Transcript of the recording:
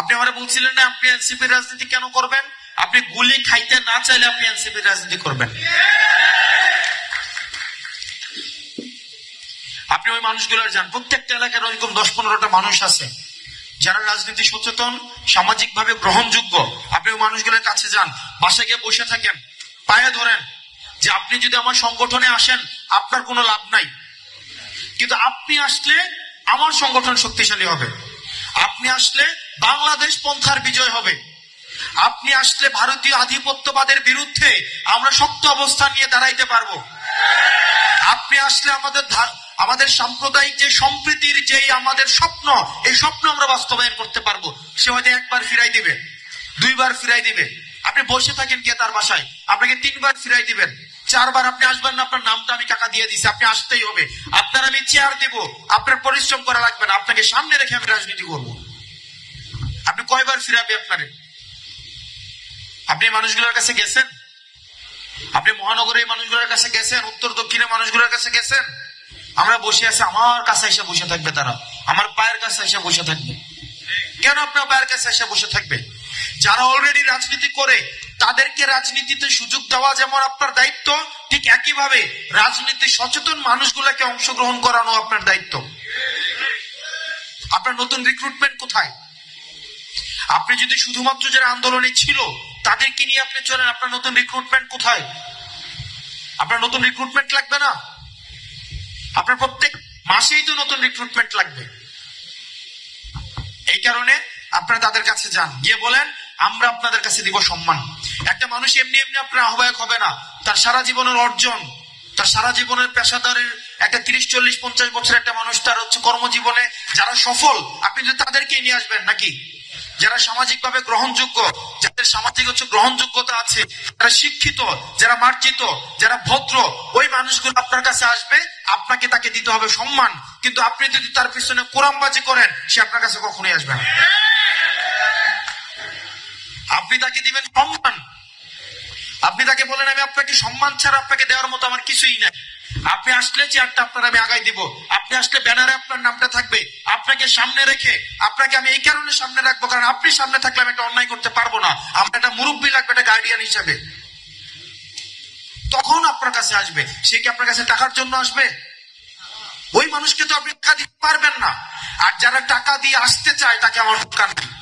আপনি আমারে বলছিলেন না, আপনি এনসিপি রাজনীতি কেন করবেন? আপনি গুলি খাইতে না চাইলে আপনি এনসিপি রাজনীতি করবেন। আপনি ওই মানুষগুলোর যান প্রত্যেকটা এলাকার ওইরকম দশ পনেরোটা মানুষ আছে, যারা রাজনীতি সচেতন সামাজিক ভাবে গ্রহণযোগ্য। আপনি ওই মানুষগুলোর কাছে যান, বাসায় গিয়ে বসে থাকেন, পায়ে ধরেন, যে আপনি যদি আমার সংগঠনে আসেন, আপনার কোনো লাভ নাই। কিন্তু আপনি আসলে আমার সংগঠন শক্তিশালী হবে। আপনি আসলে বাংলাদেশ পন্থার বিজয় হবে। আপনি আসলে ভারতীয় আধিপত্যবাদের বিরুদ্ধে আমরা শক্ত অবস্থান নিয়ে দাঁড়াইতে পারব। আপনি আসলে আমাদের আমাদের সাম্প্রদায়িক যে সম্প্রীতির যে আমাদের স্বপ্ন, এই স্বপ্ন আমরা বাস্তবায়ন করতে পারব। সে হয়তো একবার ফিরাই দিবে দুইবার ফিরাই দিবে আপনি বসে থাকেন কে তার বাসায়? আপনাকে তিনবার ফিরাই দিবেন। চারবার আপনি আসবেন না, আপনার নামটা আমি টাকা দিয়ে দিছি, আপনি আসতেই হবে। আপনার আমি চেয়ার দেব, আপনার পরিশ্রম করা লাগবে না, আপনাকে সামনে রেখে আমি রাজনীতি করব। আপনি কয়বার ফিরাবে আপনারে? আপনি মানুষগুলোর কাছে গেছেন? আপনি মহানগরের মানুষগুলোর কাছে গেছেন? উত্তর দক্ষিণের মানুষগুলোর কাছে গেছেন? আমরা বসে আছি, আমার কাছে এসে বসে থাকবে তারা। আমার পায়ের কাছে এসে বসে থাকবে। কেন আপনার পায়ের কাছে এসে বসে থাকবে? যারা অলরেডি রাজনীতি করে, তাদেরকে রাজনীতিতে সুযোগ দেওয়া যেমন আপনার দায়িত্ব, ঠিক একইভাবে রাজনীতি সচেতন মানুষগুলোকে অংশগ্রহণ করানো আপনার দায়িত্ব। আপনার নতুন রিক্রুটমেন্ট কোথায়? আপনি যদি শুধুমাত্র যারা আন্দোলনে ছিল, তাদেরকে নিয়ে আপনি চলেন, আপনার নতুন রিক্রুটমেন্ট কোথায়? আপনার নতুন রিক্রুটমেন্ট লাগবে না? আপনার প্রত্যেক মাসেই তো নতুন রিক্রুটমেন্ট লাগবে। এই কারণে আপনারা তাদের কাছে যান, গিয়ে বলেন আমরা আপনাদের কাছে দিব সম্মান। একটা মানুষ এমনি এমনি আপনার আহ্বায়ক হবে না। তার সারা জীবনের অর্জন, তার সারা জীবনের পেশাদারের একটা তিরিশ, চল্লিশ, পঞ্চাশ বছর একটা মানুষ তার হচ্ছে কর্মজীবনে যারা সফল, আপনি যদি তাদেরকে নিয়ে আসবেন নাকি? যারা সামাজিকভাবে গ্রহণযোগ্য, যাদের সামাজিক হচ্ছে গ্রহণযোগ্যতা আছে, যারা শিক্ষিত, যারা মার্জিত, যারা ভদ্র, ওই মানুষগুলো আপনার কাছে আসবে, আপনাকে তাকে দিতে হবে সম্মান। কিন্তু আপনি যদি তার পিছনে কোরআমবাজি করেন, সে আপনার কাছে কখনোই আসবে না। আপনি তাকে দিবেন সম্মান। আপনি তাকে বলেন, আমি আপনাকে সম্মান ছাড়া আপনাকে দেওয়ার মতো আমার কিছুই নাই। আপনি আসলে চেয়ারটা আপনার আমি আগাই দিব। আপনি আসলে ব্যানারে আপনার নামটা থাকবে। আপনাকে সামনে রেখে, আপনাকে আমি এই কারণে সামনে রাখব, কারণ আপনি সামনে থাকলে আমি একটা অন্যায় করতে পারব না। আমার একটা মুরব্বী লাগবে, একটা গার্ডিয়ান হিসাবে। তখন আপনার কাছে আসবে। সে কি আপনার কাছে টাকার জন্য আসবে? ওই মানুষকে তো আপনি টাকা দিতে পারবেন না। আর যারা টাকা দিয়ে আসতে চায়, তাকে আমার দরকার নেই